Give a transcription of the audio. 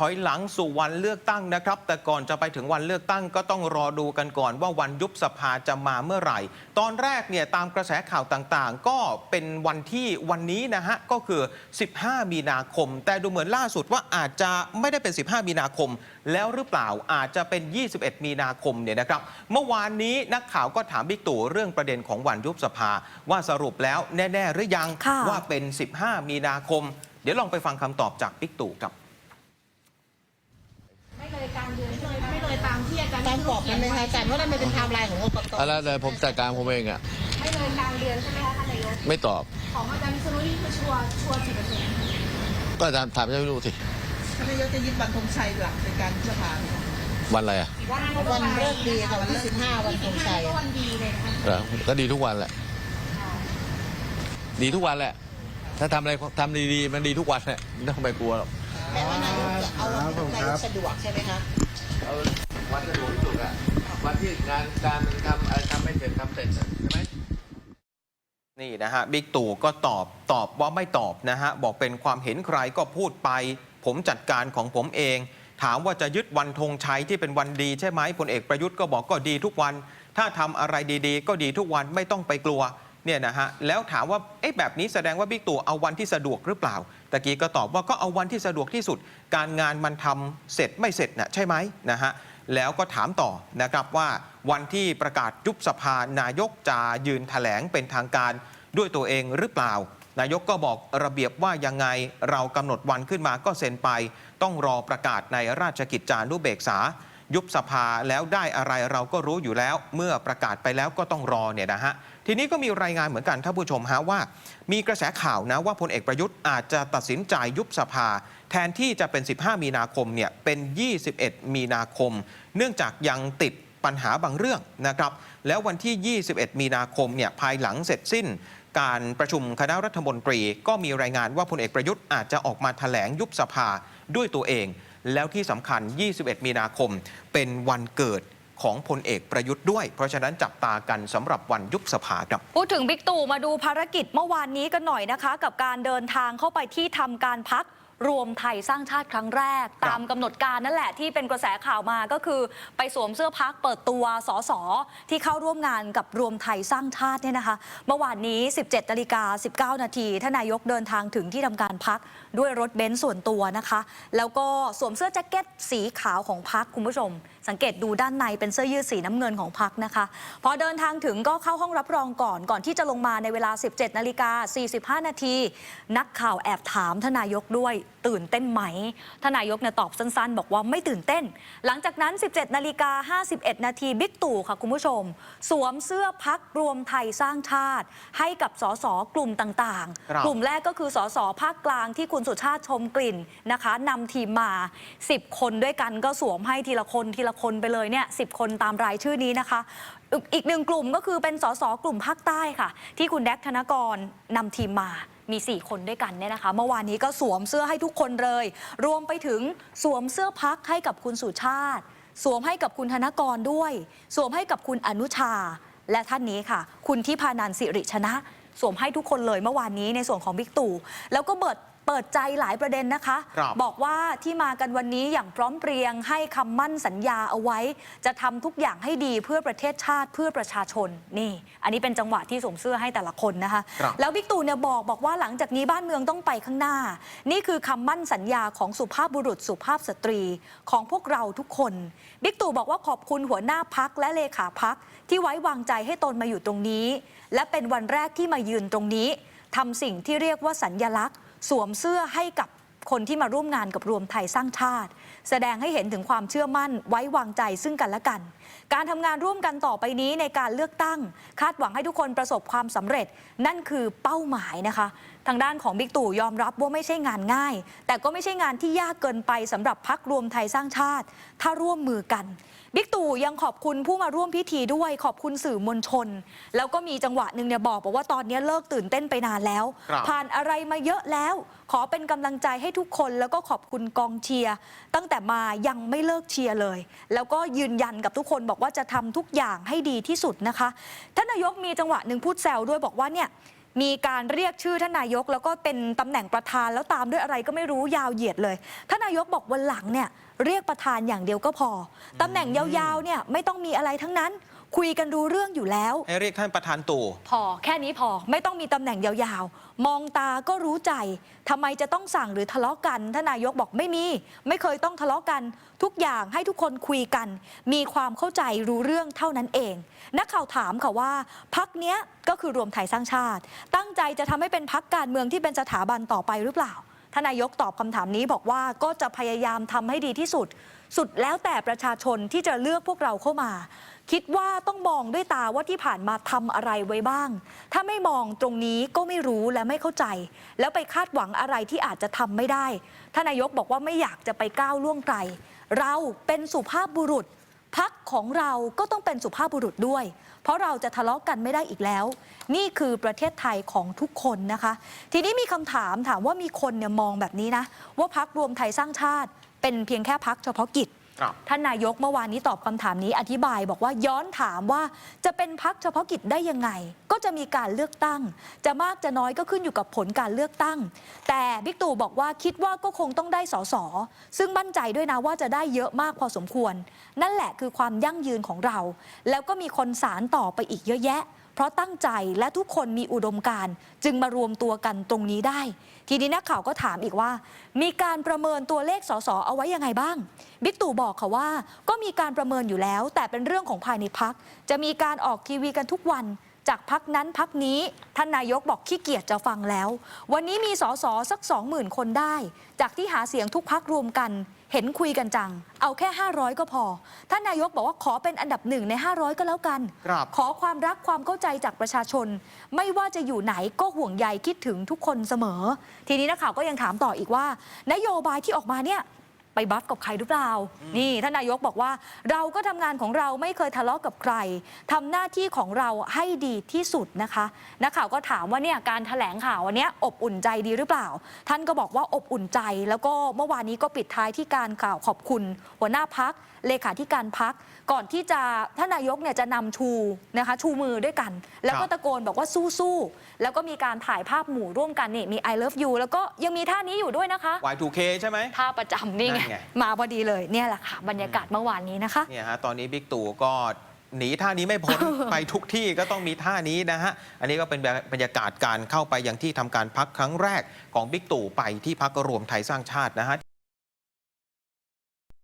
ถอยหลังสู่วันเลือกตั้งนะครับ แต่ก่อนจะไปถึงวันเลือกตั้งก็ต้องรอดูกันก่อนว่าวันยุบสภาจะมาเมื่อไหร่ ตอนแรกเนี่ยตามกระแสข่าวต่างๆ ก็เป็นวันที่วันนี้นะฮะก็คือ 15 มีนาคม แต่ดูเหมือนล่าสุดว่าอาจจะไม่ได้เป็น 15 มีนาคม แล้วหรือเปล่าอาจจะเป็น 21 มีนาคมเนี่ยนะครับ เมื่อวานนี้นักข่าวก็ถามบิ๊กตู่เรื่องประเด็นของวันยุบสภา ว่าสรุปแล้วแน่ ๆ หรือยังค่ะว่าเป็น 15 มีนาคม เดี๋ยวลองไปฟังคำตอบจากบิ๊กตู่ครับ ตามกรอบนั้นไหมคะอาจารย์ว่ามันเป็นไทม์ไลน์ของกกตอะไรเลยผมจัดการผมเองอะไม่เลยกลางเดือนใช่ไหมคะท่านนายกไม่ตอบของอาจารย์วิษณุนี่คือชัวร์ชัวร์กี่เปอร์เซ็นต์ก็อาจารย์ถามจะไม่รู้สิท่านนายกจะยึดวันธงชัยหลังในการยุบสภาไหมคะวันอะไรอะวันวันเลิกดีค่ะวันที่15วันธงชัยก็วันดีเลยนะคะเหรอก็ดีทุกวันแหละ ดีทุกวันแหละ ถ้าทำอะไรทำดีๆมันดีทุกวันแหละไม่ต้องไปกลัวหรอกแต่ว่านายกจะเอาวันที่นายกสะดวกใช่ไหมคะเอา วันสะดวกที่สุดอะวันที่งานการมันทำอะไรทำไม่เสร็จทำเสร็จอะใช่ไหม นี่นะฮะบิ๊กตู่ก็ตอบตอบว่าไม่ตอบนะฮะ บอกเป็นความเห็นใครก็พูดไป ผมจัดการของผมเอง ถามว่าจะยึดวันธงชัยที่เป็นวันดีใช่ไหมพลเอกประยุทธ์ก็บอกก็ดีทุกวัน ถ้าทำอะไรดีๆ ก็ดีทุกวันไม่ต้องไปกลัวเนี่ยนะฮะแล้วถามว่าเอ๊ะแบบนี้แสดงว่าบิ๊กตู่เอาวันที่สะดวกหรือเปล่าตะกี้ก็ตอบว่าก็เอาวันที่สะดวกที่สุด การงานมันทำเสร็จไม่เสร็จนะใช่ไหมนะฮะ แล้วก็ถามต่อนะครับว่าวันที่ประกาศยุบสภานายกจะยืนแถลงเป็นทางการด้วยตัวเองหรือเปล่า นายกก็บอกระเบียบว่ายังไงเรากำหนดวันขึ้นมาก็เซ็นไป ต้องรอประกาศในราชกิจจานุเบกษา ยุบสภาแล้วได้อะไรเราก็รู้อยู่แล้ว เมื่อประกาศไปแล้วก็ต้องรอเนี่ยนะฮะทีนี้ก็มีรายงานเหมือนกันท่านผู้ชมฮะว่า มีกระแสข่าวนะว่าพลเอกประยุทธ์อาจจะตัดสินใจยุบสภา แทนที่จะเป็น 15 มีนาคมเนี่ยเป็น 21 มีนาคม เนื่องจากยังติดปัญหาบางเรื่องนะครับ แล้ววันที่ 21 มีนาคมเนี่ยภายหลังเสร็จสิ้น การประชุมคณะรัฐมนตรี ก็มีรายงานว่าพลเอกประยุทธ์อาจจะออกมาแถลงยุบสภาด้วยตัวเอง แล้วที่สำคัญ 21 มีนาคม เป็นวันเกิดของพลเอกประยุทธ์ด้วย เพราะฉะนั้นจับตากันสำหรับวันยุบสภาครับ พูดถึงบิ๊กตู่มาดูภารกิจเมื่อวานนี้กันหน่อยนะคะ กับการเดินทางเข้าไปที่ทำการพัก รวมไทยสร้างชาติครั้งแรกครับตามกำหนดการนั่นแหละที่เป็นกระแสข่าวมาก็คือไปสวมเสื้อพักเปิดตัวสสที่เข้าร่วมงานกับรวมไทยสร้างชาติเนี่ยนะคะ เมื่อวานนี้ 17นาฬิกา19 นาทีท่านนายกเดินทางถึงที่ทำการพักด้วยรถเบนซ์ส่วนตัวนะคะ แล้วก็สวมเสื้อแจ็คเก็ตสีขาวของพักคุณผู้ชม สังเกตดูด้านในเป็นเสื้อยืดสีน้ำเงินของพักนะคะ พอเดินทางถึงก็เข้าห้องรับรองก่อนก่อนที่จะลงมาในเวลา 17นาฬิกา45 นาที นักข่าวแอบถามทานนายกด้วยตื่นเต้นไหมทานนายกเนี่ยตอบสั้นๆ บอกว่าไม่ตื่นเต้น หลังจากนั้น 17นาฬิกา51 นาทีบิ๊กตู่ค่ะคุณผู้ชม สวมเสื้อพักรวมไทยสร้างชาติ ให้กับสสกลุ่มต่างครับๆกลุ่มแรกก็คือสสภาคกลางที่คุณสุชาติชมกลิ่นนะคะนำทีมมา 10 คนด้วยกันก็สวมให้ทีละคนทีละคนคนไปเลยเนี่ยสิคนตามรายชื่อนี้นะคะ อีกหนึ่งกลุ่มก็คือเป็นสสกลุ่มภาคใต้ค่ะ ที่คุณแดกธนกรนำทีมมามี 4 คนด้วยกันเนี่ยนะคะ เมื่อวานนี้ก็สวมเสื้อให้ทุกคนเลย รวมไปถึงสวมเสื้อพักให้กับคุณสุชาติ สวมให้กับคุณธนกรด้วย สวมให้กับคุณอนุชา และท่านนี้ค่ะ คุณทิพานันสิริชนะ สวมให้ทุกคนเลยเมื่อวานนี้ในส่วนของบิ๊กตู่แล้วก็เปิด เปิดใจหลายประเด็นนะคะครับบอกว่าที่มากันวันนี้อย่างพร้อมเพรียงให้คำมั่นสัญญาเอาไว้ จะทำทุกอย่างให้ดีเพื่อประเทศชาติเพื่อประชาชนนี่ อันนี้เป็นจังหวะที่สวมเสื้อให้แต่ละคนนะคะครับแล้วบิ๊กตู่เนี่ยบอกบอกว่าหลังจากนี้บ้านเมืองต้องไปข้างหน้า นี่คือคำมั่นสัญญาของสุภาพบุรุษสุภาพสตรีของพวกเราทุกคนบิ๊กตู่บอกว่าขอบคุณหัวหน้าพักและเลขาพักที่ไว้วางใจให้ตนมาอยู่ตรงนี้ และเป็นวันแรกที่มายืนตรงนี้ทำสิ่งที่เรียกว่าสัญญลักษณ์ สวมเสื้อให้กับคนที่มาร่วมงานกับรวมไทยสร้างชาติ แสดงให้เห็นถึงความเชื่อมั่นไว้วางใจซึ่งกันและกัน การทำงานร่วมกันต่อไปนี้ในการเลือกตั้ง คาดหวังให้ทุกคนประสบความสำเร็จ นั่นคือเป้าหมายนะคะทางด้านของบิ๊กตู่ยอมรับว่าไม่ใช่งานง่าย แต่ก็ไม่ใช่งานที่ยากเกินไปสำหรับพักรวมไทยสร้างชาติ ถ้าร่วมมือกันบิ๊กตู่ยังขอบคุณผู้มาร่วมพิธีด้วยขอบคุณสื่อมวลชน แล้วก็มีจังหวะหนึ่งเนี่ยบอกบอกว่าตอนนี้เลิกตื่นเต้นไปนานแล้วครับผ่านอะไรมาเยอะแล้ว ขอเป็นกำลังใจให้ทุกคนแล้วก็ขอบคุณกองเชียร์ตั้งแต่มายังไม่เลิกเชียร์เลย แล้วก็ยืนยันกับทุกคนบอกว่าจะทำทุกอย่างให้ดีที่สุดนะคะท่านนายกมีจังหวะหนึ่งพูดแซวด้วยบอกว่าเนี่ย มีการเรียกชื่อท่านนายก แล้วก็เป็นตำแหน่งประธานแล้วตามด้วยอะไรก็ไม่รู้ยาวเหยียดเลยท่านนายกบอกวันหลังเนี่ยเรียกประธานอย่างเดียวก็พอตำแหน่งยาวๆเนี่ยไม่ต้องมีอะไรทั้งนั้น คุยกันรู้เรื่องอยู่แล้ว ให้เรียกท่านประธานตู่ พอแค่นี้พอไม่ต้องมีตำแหน่งยาวๆ มองตาก็รู้ใจทำไมจะต้องสั่งหรือทะเลาะกันท่านนายกบอกไม่มี ไม่เคยต้องทะเลาะกันทุกอย่างให้ทุกคนคุยกัน มีความเข้าใจรู้เรื่องเท่านั้นเอง นักข่าวถามค่ะว่าพักเนี้ยก็คือรวมไทยสร้างชาติ ตั้งใจจะทำให้เป็นพักการเมืองที่เป็นสถาบันต่อไปหรือเปล่า ท่านนายกตอบคำถามนี้บอกว่าก็จะพยายามทำให้ดีที่สุด สุดแล้วแต่ประชาชนที่จะเลือกพวกเราเข้ามา คิดว่าต้องมองด้วยตาว่าที่ผ่านมาทำอะไรไว้บ้าง ถ้าไม่มองตรงนี้ก็ไม่รู้และไม่เข้าใจ แล้วไปคาดหวังอะไรที่อาจจะทำไม่ได้ท่านนายกบอกว่าไม่อยากจะไปก้าวล่วงไกลเราเป็นสุภาพบุรุษ พักของเราก็ต้องเป็นสุภาพบุรุษด้วย เพราะเราจะทะเลาะกันไม่ได้อีกแล้ว นี่คือประเทศไทยของทุกคนนะคะ ทีนี้มีคำถามถามว่ามีคนเนี่ยมองแบบนี้นะ ว่าพักรวมไทยสร้างชาติ เป็นเพียงแค่พักเฉพาะกิจ ท่านนายกเมื่อวานนี้ตอบคำถามนี้อธิบายบอกว่าย้อนถามว่าจะเป็นพักเฉพาะกิจได้ยังไง ก็จะมีการเลือกตั้ง จะมากจะน้อยก็ขึ้นอยู่กับผลการเลือกตั้ง แต่บิ๊กตู่บอกว่าคิดว่าก็คงต้องได้สสซึ่งมั่นใจด้วยนะว่าจะได้เยอะมากพอสมควร นั่นแหละคือความยั่งยืนของเรา แล้วก็มีคนสารต่อไปอีกเยอะแยะ ราะตั้งใจและทุกคนมีอุดมการณ์จึงมารวมตัวกันตรงนี้ได้ ทีนี้นักข่าวก็ถามอีกว่า มีการประเมินตัวเลขสสเอาไว้ยังไงบ้าง บิ๊กตู่บอกค่ะว่า ก็มีการประเมินอยู่แล้ว แต่เป็นเรื่องของภายในพัก จะมีการออกทีวีกันทุกวันจากพักนั้นพักนี้ท่านนายกบอกขี้เกียจจะฟังแล้ว วันนี้มีสสสัก20,000คนได้ จากที่หาเสียงทุกพักรวมกัน เห็นคุยกันจัง เอาแค่ 500 ก็พอ ท่านนายกบอกว่าขอเป็นอันดับหนึ่งใน 500 ก็แล้วกัน ครับ ขอความรักความเข้าใจจากประชาชน ไม่ว่าจะอยู่ไหนก็ห่วงใยคิดถึงทุกคนเสมอ ทีนี้นักข่าวก็ยังถามต่ออีกว่า นโยบายที่ออกมาเนี่ย ไปบัฟกับใครหรือเปล่า นี่ท่านนายกบอกว่า เราก็ทำงานของเราไม่เคยทะเลาะกับใครทำหน้าที่ของเราให้ดีที่สุดนะคะนักข่าวก็ถามว่าเนี่ยการแถลงข่าววันเนี้ยอบอุ่นใจดีหรือเปล่า ท่านก็บอกว่าอบอุ่นใจ แล้วก็เมื่อวานนี้ก็ปิดท้ายที่การข่าวขอบคุณหัวหน้าพัก เลขาธิการพัก ก่อนที่จะท่านนายกเนี่ยจะนำชูนะคะชูมือด้วยกัน แล้วก็ครับตะโกนบอกว่าสู้ๆแล้วก็มีการถ่ายภาพหมู่ร่วมกันนี่มี I love you แล้วก็ยังมีท่านี้อยู่ด้วยนะคะ Y2K ใช่ไหมท่าประจำนี่ไงนั่นไงมาพอดีเลยเนี่ยแหละค่ะบรรยากาศเมื่อวานนี้นะคะเนี่ยฮะตอนนี้บิ๊กตู่ก็หนีท่านี้ไม่พ้นไปทุกที่ก็ต้องมีท่านี้นะฮะ อันนี้ก็เป็นบรรยากาศการเข้าไปยังที่ทำการพักครั้งแรกของบิ๊กตู่ไปที่พักรวมไทยสร้างชาตินะฮะ